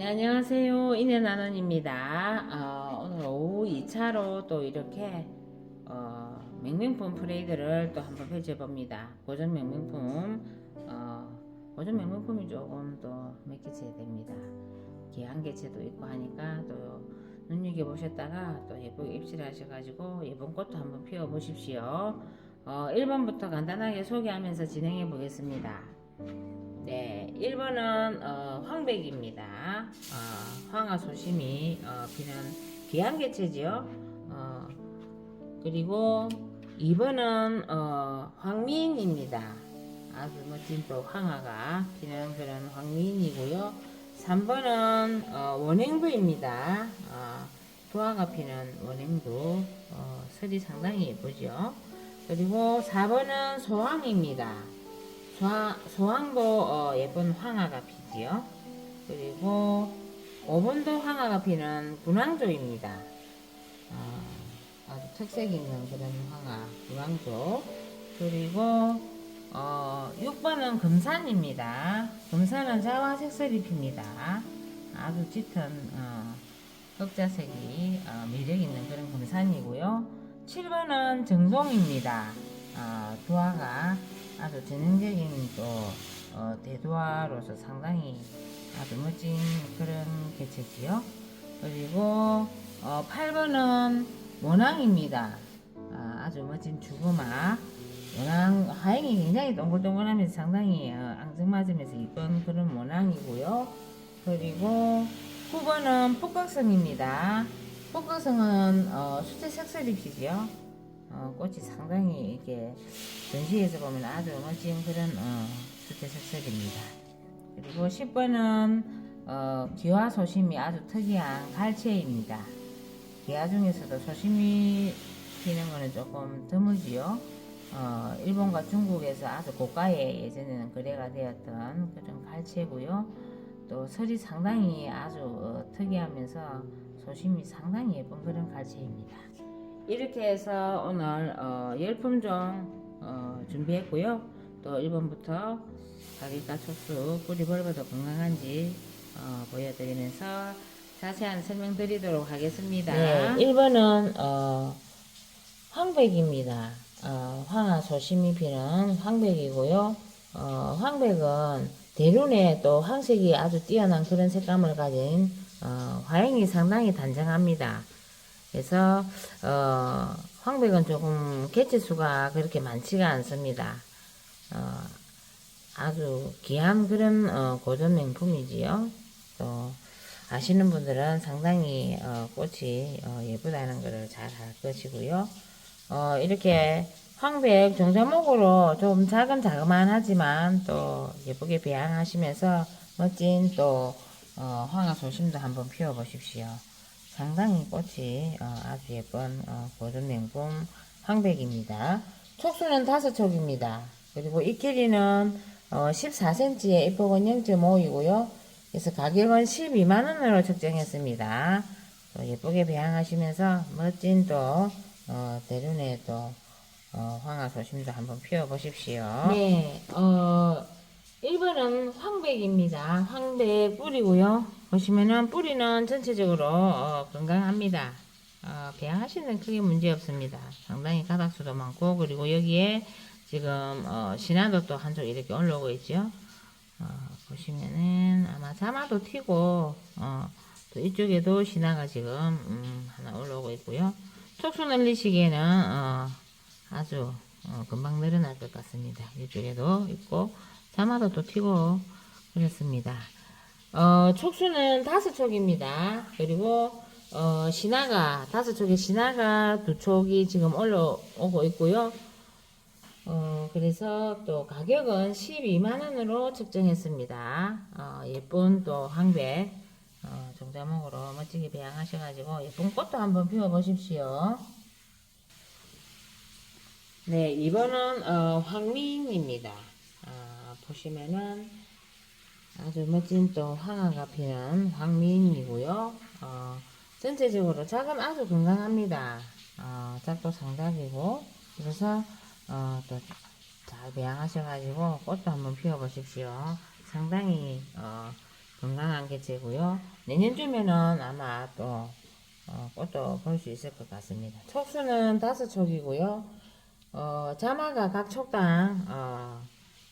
네, 안녕하세요. 인해나는입니다. 어, 오늘 오후 2차로 또 이렇게 어, 맹명품 프레이드를 또 한번 펼쳐 봅니다. 고전 맹명품, 어, 고전 맹명품이 조금 또 몇 개체 됩니다. 기한 개체도 있고 하니까 또 눈여겨보셨다가 또 예쁘게 입실하셔가지고 예쁜 꽃도 한번 피워보십시오. 어, 1번부터 간단하게 소개하면서 진행해 보겠습니다. 네, 1번은 어, 황백입니다. 어, 황화 소심이 어, 피는 귀한개체지요. 어, 그리고 2번은 어, 황미인입니다. 아주 멋진 또 황화가 피는 그런 황미인이고요. 3번은 어, 원행두입니다. 어, 도화가 피는 원행두 어, 설이 상당히 예쁘죠. 그리고 4번은 소황입니다. 소황, 소황도 어, 예쁜 황화가 피지요. 그리고 5번도 황화가 피는 분황조입니다. 어, 아주 특색 있는 그런 황화, 분황조. 그리고 어, 6번은 금산입니다. 금산은 자화색설이 핍니다. 아주 짙은 어, 흑자색이 어, 매력 있는 그런 금산이고요. 7번은 정동입니다. 어, 두화가 아주 전형적인 또 어, 대두화로서 상당히 아주 멋진 그런 개체지요. 그리고 어, 8번은 원앙입니다. 아, 아주 멋진 주구마. 원앙 하행이 굉장히 동글동글하면서 상당히 어, 앙증맞으면서 이쁜 그런 원앙이고요. 그리고 9번은 북극성입니다. 북극성은 어, 수제 색설입시지요. 어, 꽃이 상당히 이렇게 전시에서 보면 아주 멋진 그런 어, 수제 색설입니다. 그리고 10번은 어, 기와 소심이 아주 특이한 갈채입니다. 기와 중에서도 소심이 피는 거는 조금 드물지요. 어, 일본과 중국에서 아주 고가에 예전에는 거래가 되었던 그런 갈채고요. 또 설이 상당히 아주 어, 특이하면서 소심이 상당히 예쁜 그런 갈채입니다. 이렇게 해서 오늘 어, 열품종 어, 준비했고요. 또 1번부터 가기가 촉수 뿌리 벌거도 건강한지 어, 보여드리면서 자세한 설명드리도록 하겠습니다. 네, 1번은 어, 황백입니다. 어, 황화 소심이 피는 황백이고요. 어, 황백은 대륜에 또 황색이 아주 뛰어난 그런 색감을 가진 어, 화형이 상당히 단정합니다. 그래서 어, 황백은 조금 개체수가 그렇게 많지가 않습니다. 어, 아주 귀한 그런 어, 고전 명품이지요. 또 아시는 분들은 상당히 어, 꽃이 어, 예쁘다는 것을 잘 알 것이고요. 어, 이렇게 황백 종자목으로 좀 작은 자그만하지만 또 예쁘게 배양하시면서 멋진 또 어, 황화 소심도 한번 피워 보십시오. 상당히 꽃이 어, 아주 예쁜 어, 고전 명품 황백입니다. 촉수는 다섯 촉입니다. 그리고 이 길이는 어, 14cm에 입폭은 0.5이고요. 그래서 가격은 12만원으로 책정했습니다. 또 예쁘게 배양하시면서 멋진 또 어, 대륜에 또 어, 황화 소심도 한번 피워 보십시오. 네, 어, 1번은 황백입니다. 황백 뿌리고요. 보시면은 뿌리는 전체적으로 어, 건강합니다. 어, 배양하시는 크게 문제 없습니다. 상당히 가닥수도 많고 그리고 여기에 지금 어, 신화도 또 한쪽 이렇게 올라오고 있죠. 어, 보시면은 아마 자마도 튀고 어, 또 이쪽에도 신화가 지금 음, 하나 올라오고 있고요. 촉수 늘리시기에는 어, 아주 어, 금방 늘어날 것 같습니다. 이쪽에도 있고 자마도 또 튀고 그렇습니다. 어, 촉수는 다섯 촉입니다. 그리고 어, 신화가 다섯 촉에 신화가 두 촉이 지금 올라오고 있고요. 어, 그래서 또 가격은 12만원으로 측정했습니다. 어, 예쁜 또 황백, 어, 종자목으로 멋지게 배양하셔가지고 예쁜 꽃도 한번 피워보십시오. 네, 이번은 어, 황민입니다. 어, 보시면은 아주 멋진 또 황화가 피는 황민이고요. 어, 전체적으로 작은 아주 건강합니다. 어, 작도 상작이고 그래서 어, 또잘 배양하셔가지고 꽃도 한번 피워보십시오. 상당히 어, 건강한 개체고요. 내년쯤에는 아마 또 어, 꽃도 볼 수 있을 것 같습니다. 촉수는 다섯 촉이고요. 어, 자마가 각 촉당 어,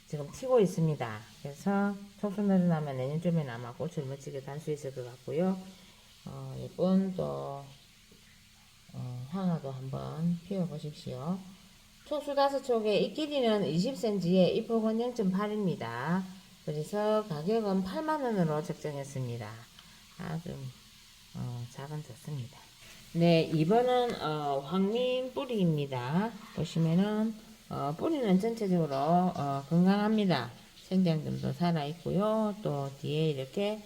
지금 튀고 있습니다. 그래서 촉수 늘어나면 내년 쯤에는 아마 꽃을 멋지게 달 수 있을 것 같고요. 어, 예쁜 또 어, 황화도 한번 피워보십시오. 촉수 다섯 촉의 이 길이는 20cm에 이 폭은 0.8입니다. 그래서 가격은 8만원으로 책정했습니다. 아주 어, 작은 좋습니다. 네, 2번은 어, 황민 뿌리입니다. 보시면은 어, 뿌리는 전체적으로 어, 건강합니다. 생장점도 살아있고요. 또 뒤에 이렇게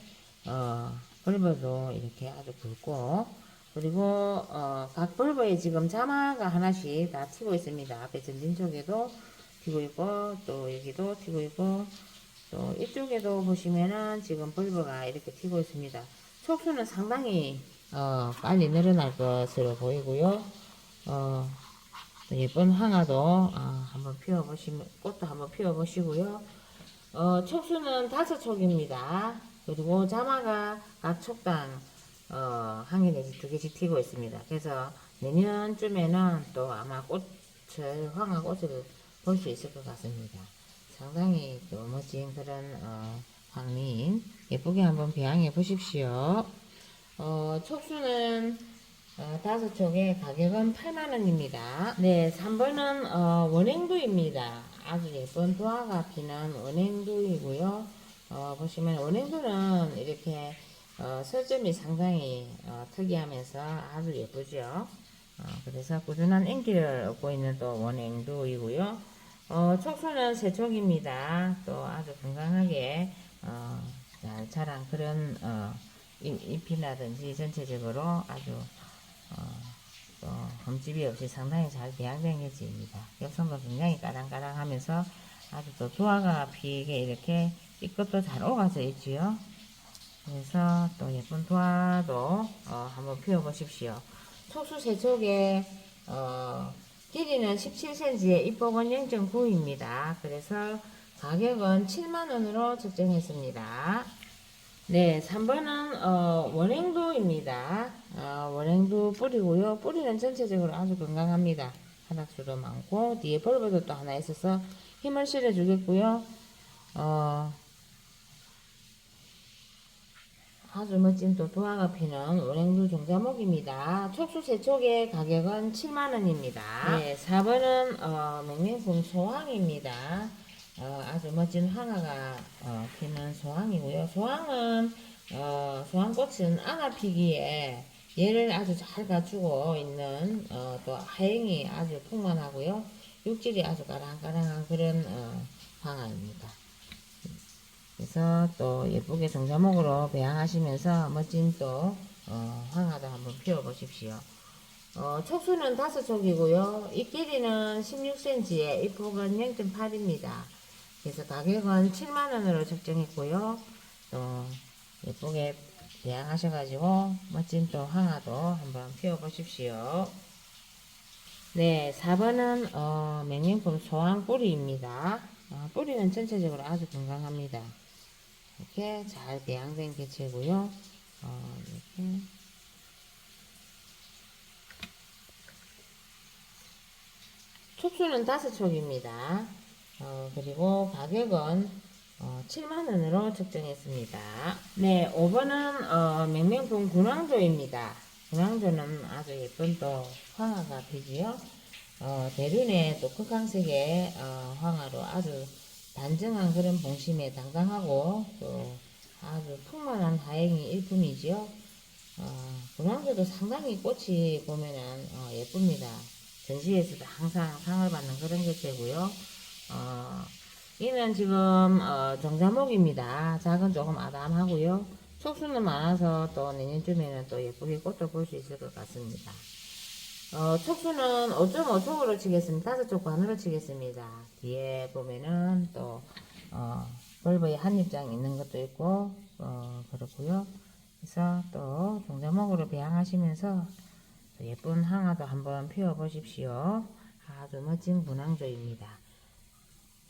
어, 벌버도 이렇게 아주 굵고 그리고 어, 각 벌버에 지금 자마가 하나씩 다 튀고 있습니다. 앞에 전진 쪽에도 튀고 있고 또 여기도 튀고 있고 또 이쪽에도 보시면은 지금 벌버가 이렇게 튀고 있습니다. 촉수는 상당히 어, 빨리 늘어날 것으로 보이고요. 어, 또 예쁜 황화도 어, 한번 피워보시면 꽃도 한번 피워보시고요. 어, 촉수는 다섯 촉입니다. 그리고 자마가 각 촉당 어, 한 개 내지 두 개씩 튀고 있습니다. 그래서 내년쯤에는 또 아마 꽃을 황화 꽃을 볼 수 있을 것 같습니다. 상당히 또 멋진 그런 어, 황민 예쁘게 한번 배양해 보십시오. 어, 촉수는 어, 다섯 촉에 가격은 8만원입니다. 네, 3번은 어, 원행두입니다. 아주 예쁜 도화가 피는 원행두이고요. 어, 보시면 원행두는 이렇게 어, 서점이 상당히 어, 특이하면서 아주 예쁘죠. 어, 그래서 꾸준한 인기를 얻고 있는 또 원행두이고요. 어, 촉수는 세촉입니다. 또 아주 건강하게 어, 잘 자란 그런 어, 잎- 잎이라든지 전체적으로 아주 어, 또 흠집이 없이 상당히 잘 배양된 개체입니다. 엽성도 굉장히 까랑까랑하면서 아주 또 조화가 피게 이렇게 잎것도 잘 오가져 있지요. 그래서 또 예쁜 도화도 어, 한번 피워보십시오. 촉수 세촉에 어, 길이는 17cm에 잎폭은 0.9입니다. 그래서 가격은 7만원으로 책정했습니다. 네, 3번은 어, 원행두입니다. 어, 원행두 뿌리고요. 뿌리는 전체적으로 아주 건강합니다. 하닥수도 많고 뒤에 벌버도 또 하나 있어서 힘을 실어 주겠고요. 어, 아주 멋진 또 도화가 피는 원행두 종자목입니다. 촉수 세촉의 가격은 7만원입니다. 네, 4번은 어, 맹맹품 소황입니다. 어, 아주 멋진 황화가 어, 피는 소황이고요. 소황은 어, 소황꽃은 안아 피기에 얘를 아주 잘 갖추고 있는 어, 또 하행이 아주 풍만하고요. 육질이 아주 까랑까랑한 그런 어, 황화입니다. 그래서 또 예쁘게 종자목으로 배양하시면서 멋진 또 어, 황화도 한번 피워보십시오. 어, 촉수는 다섯 촉이고요. 이 길이는 16cm에 이 폭은 0.8입니다. 그래서 가격은 7만원으로 책정했고요. 또 예쁘게 배 양하셔가지고 멋진 또 황화도 한번 피워보십시오. 네, 4번은 어, 맹명품 소황 뿌리입니다. 어, 뿌리는 전체적으로 아주 건강합니다. 이렇게 잘 배양된 개체고요. 어, 이렇게 촉수는 다섯 촉입니다. 어, 그리고 가격은 어, 7만원으로 책정했습니다. 네, 5번은 어, 맹명품 군왕조입니다. 군왕조는 아주 예쁜 또 황화가 피지요. 어, 대륜의 또 극강색의 어, 황화로 아주 단정한 그런 봉심에 당당하고 또 아주 풍만한 하행이 일품이지요. 어, 군왕조도 상당히 꽃이 보면은 어, 예쁩니다. 전시회에서도 항상 상을 받는 그런 개체고요. 어, 이는 지금 어, 정자목입니다. 작은 조금 아담하고요. 촉수는 많아서 또 내년쯤에는 또 예쁘게 꽃도 볼 수 있을 것 같습니다. 어, 촉수는 5.5촉으로 치겠습니다. 다섯 촉 반으로 치겠습니다. 뒤에 보면은 또 어, 벌브에 한 입장 있는 것도 있고 어, 그렇고요. 그래서 또 종자목으로 배양하시면서 또 예쁜 항아도 한번 피워 보십시오. 아주 멋진 문항조입니다.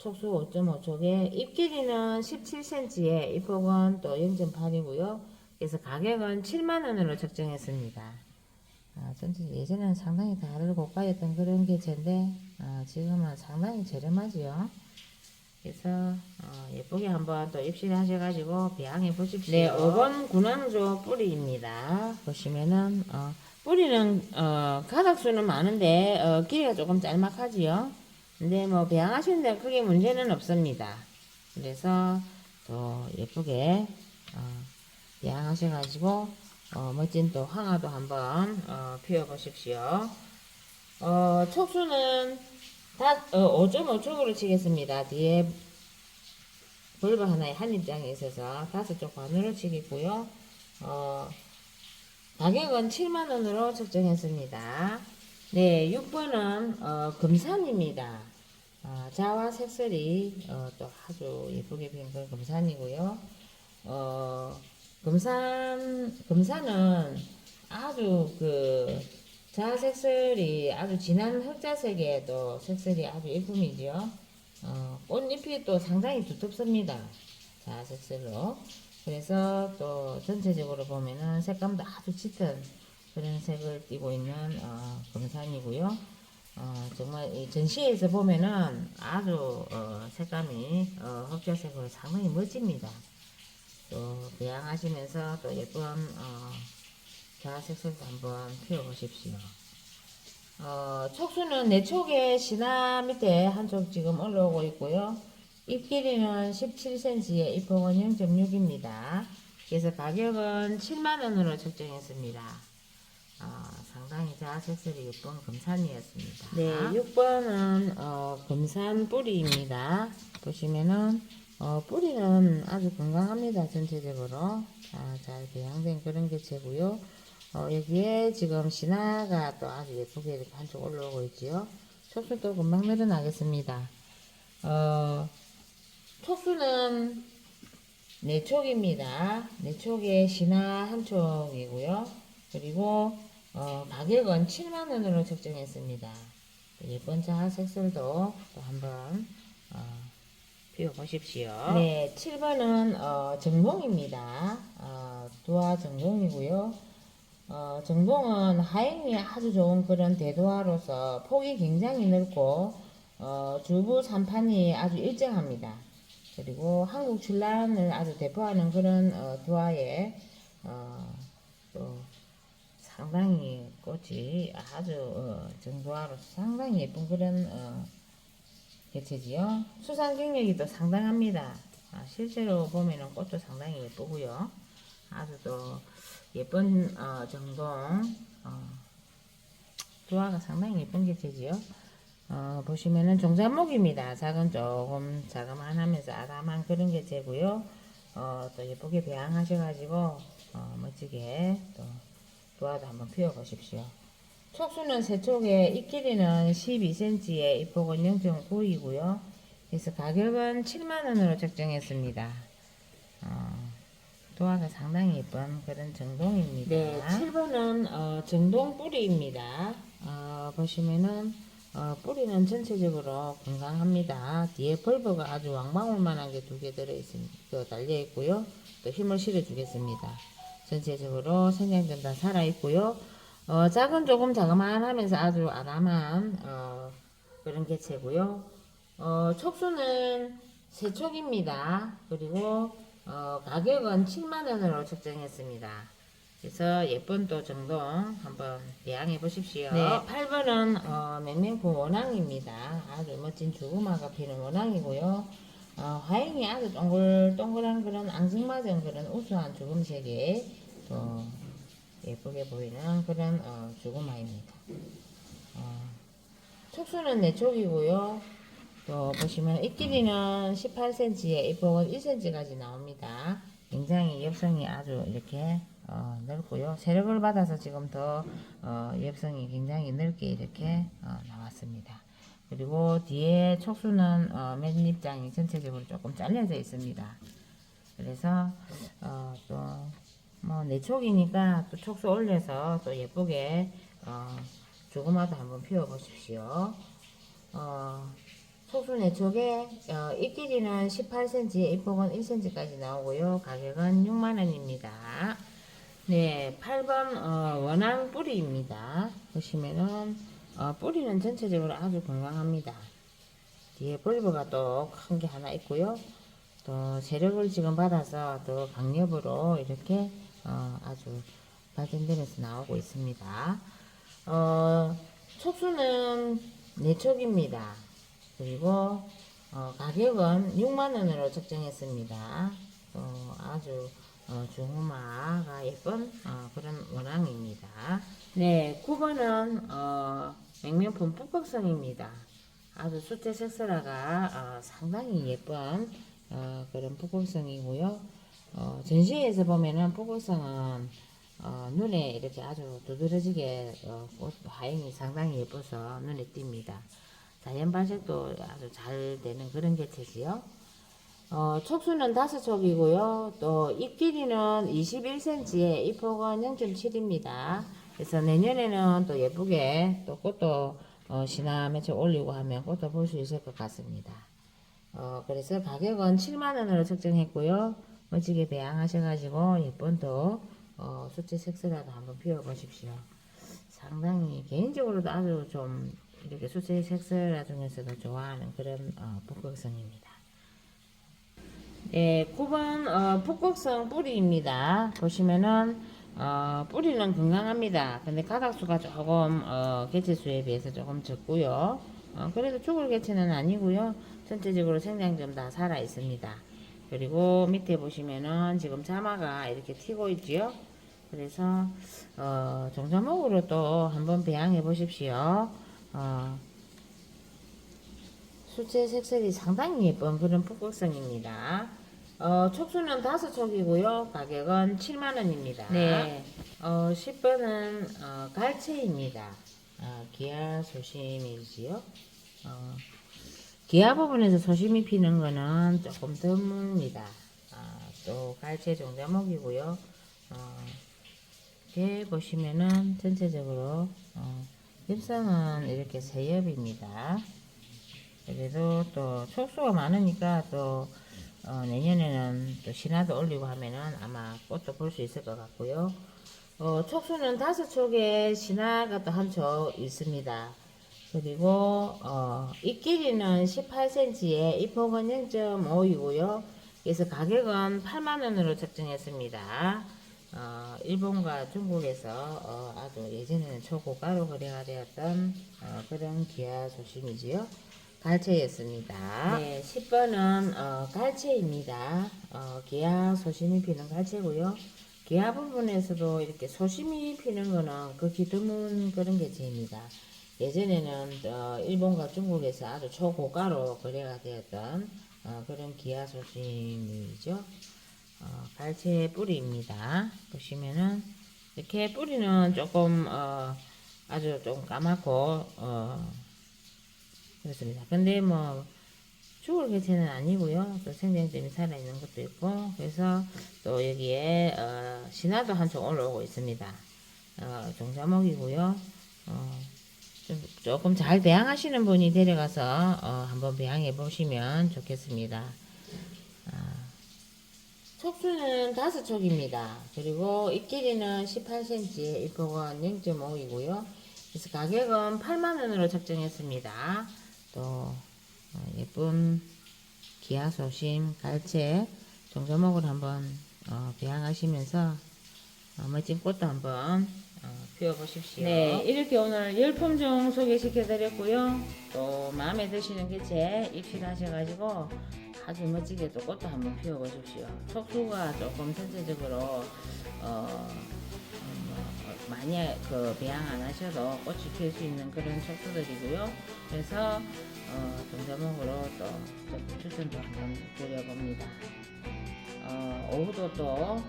촉수 5.5촉에 잎 길이는 17cm에 잎폭은 또 0.8이고요. 그래서 가격은 7만원으로 책정했습니다. 아, 전체 예전에는 상당히 다를 고가였던 그런 개체인데 아, 지금은 상당히 저렴하지요. 그래서 어, 예쁘게 한번 또 입실 하셔가지고 배양해 보십시오. 네, 5번 군왕조 뿌리입니다. 보시면은 어, 뿌리는 어, 가닥수는 많은데 어, 길이가 조금 짤막하지요. 근데 뭐 배양하시는 데 크게 문제는 없습니다. 그래서 또 예쁘게 어, 배양하셔가지고 어, 멋진 또 황화도 한번 어, 피워보십시오. 어, 촉수는 다, 어, 5.5촉으로 치겠습니다. 뒤에 볼버 하나에 한 입장이 있어서 다섯 쪽 반으로 치겠고요. 어, 가격은 7만원으로 책정했습니다. 네, 6번은 어, 금산입니다. 어, 자와 색설이 어, 또 아주 예쁘게 핀 그런 금산이고요. 어, 금산, 금산은 아주 그 자색설이 아주 진한 흑자색의 또 색설이 아주 예쁨이죠. 어, 꽃잎이 또 상당히 두텁습니다. 자색설로. 그래서 또 전체적으로 보면은 색감도 아주 짙은 그런 색을 띠고 있는 어, 금산이고요. 어, 정말 이 전시회에서 보면은 아주 어, 색감이 어, 흑자색으로 상당히 멋집니다. 또 배양하시면서 또 예쁜 어, 자색설도 한번 피워보십시오. 어, 촉수는 내 촉에 신화 밑에 한쪽 지금 올라오고 있고요. 잎 길이는 17cm에 잎폭은 0.6입니다. 그래서 가격은 7만원으로 책정했습니다. 어, 상당히 자색설이 예쁜 금산이었습니다. 네, 6번은 어, 금산 뿌리입니다. 보시면은 어, 뿌리는 아주 건강합니다. 전체적으로 자, 잘 배양된 그런 개체고요. 어, 여기에 지금 신화가 또 아주 예쁘게 이렇게 한쪽 올라오고 있지요. 촉수도 금방 늘어나겠습니다. 어, 촉수는 네 촉입니다. 네 촉에 신화 한 촉이고요. 그리고 어, 가격은 7만 원으로 책정했습니다. 예쁜 자 색설도 또 한번 어, 피워보십시오. 네, 7번은 어, 정동입니다. 어, 두화 정동이고요. 어, 정동은 하행이 아주 좋은 그런 대도화로서 폭이 굉장히 넓고 어, 주부 산판이 아주 일정합니다. 그리고 한국 출란을 아주 대표하는 그런 어, 두화에 어, 또 상당히 꽃이 아주 어, 정도화로서 상당히 예쁜 그런 어, 개체지요. 수상 경력이 또 상당합니다. 아, 실제로 보면은 꽃도 상당히 예쁘고요. 아주 또 예쁜 어, 정동 어, 두화가 상당히 예쁜 개체지요. 어, 보시면은 종자목입니다. 작은 조금 자그만하면서 아담한 그런 개체고요. 어, 또 예쁘게 배양하셔가지고 어, 멋지게 또 두화도 한번 피워보십시오. 촉수는 세 촉에 잎 길이는 12cm에 잎폭은 0.9이고요. 그래서 가격은 7만원으로 책정했습니다. 어, 도화가 상당히 예쁜 그런 정동입니다. 네, 7번은 어, 정동 뿌리입니다. 어, 보시면은 어, 뿌리는 전체적으로 건강합니다. 뒤에 벌버가 아주 왕방울만한 게두 개 들어있습니다. 그 달려 있고요. 또 힘을 실어 주겠습니다. 전체적으로 생장점 다 살아 있고요. 어, 작은 조금 자그만하면서 아주 아담한 어, 그런 개체고요. 어, 촉수는 세 촉입니다. 그리고 어, 가격은 7만원으로 책정했습니다. 그래서 예쁜 또 정동 한번 배양해 보십시오. 네, 8번은 어, 맹맹품 원앙입니다. 아주 멋진 주구마가 피는 원앙이고요. 어, 화행이 아주 동글동글한 그런 앙증맞은 그런 우수한 주금색의 또 예쁘게 보이는 그런 어, 주구마입니다. 어, 촉수는 네 촉이고요. 또 보시면 잎 길이는 18cm에 잎폭은 1cm까지 나옵니다. 굉장히 엽성이 아주 이렇게 어, 넓고요. 세력을 받아서 지금 더 어, 엽성이 굉장히 넓게 이렇게 어, 나왔습니다. 그리고 뒤에 촉수는 어, 맨 입장이 전체적으로 조금 잘려져 있습니다. 그래서 내촉이니까 또 촉수 올려서 또 예쁘게 어, 조그마도 한번 피워 보십시오. 어, 속순의 쪽에 어, 이 길이는 18cm, 이 폭은 1cm까지 나오고요. 가격은 6만원입니다. 네, 8번 어, 원앙 뿌리입니다. 보시면은 어, 뿌리는 전체적으로 아주 건강합니다. 뒤에 볼브가 또 큰 게 하나 있고요. 또 세력을 지금 받아서 또 강력으로 이렇게 어, 아주 발전되면서 나오고 있습니다. 어, 촉수는 4촉입니다. 그리고 어, 가격은 6만원으로 책정했습니다. 어, 아주 어, 중후마가 예쁜 어, 그런 원앙입니다. 네, 9번은 어, 맹명품 북극성입니다. 아주 숫자 색설화가 어, 상당히 예쁜 어, 그런 북극성이고요. 어, 전시회에서 보면은 북극성은 어, 눈에 이렇게 아주 두드러지게 어, 꽃 화형이 상당히 예뻐서 눈에 띕니다. 자연 발색도 아주 잘 되는 그런 개체지요. 어, 촉수는 다섯 촉이고요. 또 잎 길이는 21cm에 잎 폭은 0.7입니다. 그래서 내년에는 또 예쁘게 또 꽃도 어, 시나매쳐 올리고 하면 꽃도 볼 수 있을 것 같습니다. 어, 그래서 가격은 7만원으로 책정했고요. 멋지게 배양하셔가지고 예쁜 또 어, 수채 색소라도 한번 피워보십시오. 상당히 개인적으로도 아주 좀 이렇게 수채 색소라 중에서도 좋아하는 그런 어, 북극성입니다. 네, 9번 어, 북극성 뿌리입니다. 보시면은 어, 뿌리는 건강합니다. 근데 가닥수가 조금 어, 개체수에 비해서 조금 적고요. 어, 그래도 죽을 개체는 아니고요. 전체적으로 생장점 다 살아 있습니다. 그리고 밑에 보시면은 지금 자마가 이렇게 튀고 있지요. 그래서 어, 종자목으로 또 한번 배양해 보십시오. 어, 수채 색설이 상당히 예쁜 그런 북극성입니다. 어, 촉수는 다섯 촉이고요. 가격은 7만원입니다. 네. 어, 10번은 어, 갈채입니다. 어, 기아 소심이지요. 어, 기아 부분에서 소심이 피는 거는 조금 드뭅니다. 아, 또 갈채 종자목이고요. 어, 이렇게 보시면은 전체적으로 어, 잎상은 이렇게 세 엽입니다. 그래도 또 촉수가 많으니까 또 어, 내년에는 또 신화도 올리고 하면은 아마 꽃도 볼 수 있을 것 같고요. 어, 촉수는 다섯 촉에 신화가 또 한 촉 있습니다. 그리고 어, 잎 길이는 18cm에 잎 폭은 0.5이고요. 그래서 가격은 8만원으로 책정했습니다. 어, 일본과 중국에서 어, 아주 예전에는 초고가로 거래가 되었던 어, 그런 기아 소심이지요. 갈채였습니다. 네, 10번은 어, 갈채입니다. 어, 기아 소심이 피는 갈채고요. 기아 부분에서도 이렇게 소심이 피는 거는 극히 드문 그런 개체입니다. 예전에는 어, 일본과 중국에서 아주 초고가로 거래가 되었던 어, 그런 기아 소심이죠. 어, 갈채 뿌리입니다. 보시면은 이렇게 뿌리는 조금 어, 아주 좀 까맣고 어, 그렇습니다. 근데 뭐 죽을 개체는 아니고요. 또 생장점이 살아있는 것도 있고 그래서 또 여기에 어, 신화도 한쪽 올라오고 있습니다. 어, 종자목이고요. 어, 좀 조금 잘 배양하시는 분이 데려가서 어, 한번 배양해 보시면 좋겠습니다. 아, 촉수는 다섯 촉입니다. 그리고 잎 길이는 18cm, 잎폭은 0.5이고요. 그래서 가격은 8만원으로 책정했습니다. 또 어, 예쁜 기아 소심 갈채 종자목을 한번 어, 배양하시면서 어, 멋진 꽃도 한번 어, 피워보십시오. 네, 이렇게 오늘 열품 종 소개시켜 드렸고요. 또 마음에 드시는 개체 입실하셔가지고 아주 멋지게 또 꽃도 한번 피워보십시오. 촉수가 조금 전체적으로 어, 뭐, 많이 그 배양 안 하셔도 꽃이 필 수 있는 그런 촉수들이고요. 그래서 어, 종자목으로 또 조금 추천도 한번 드려봅니다. 어, 오후도 또 어,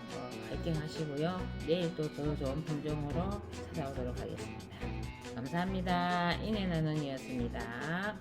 파이팅 하시고요. 내일 또 더 좋은 품종으로 찾아오도록 하겠습니다. 감사합니다. 인해나눈이었습니다.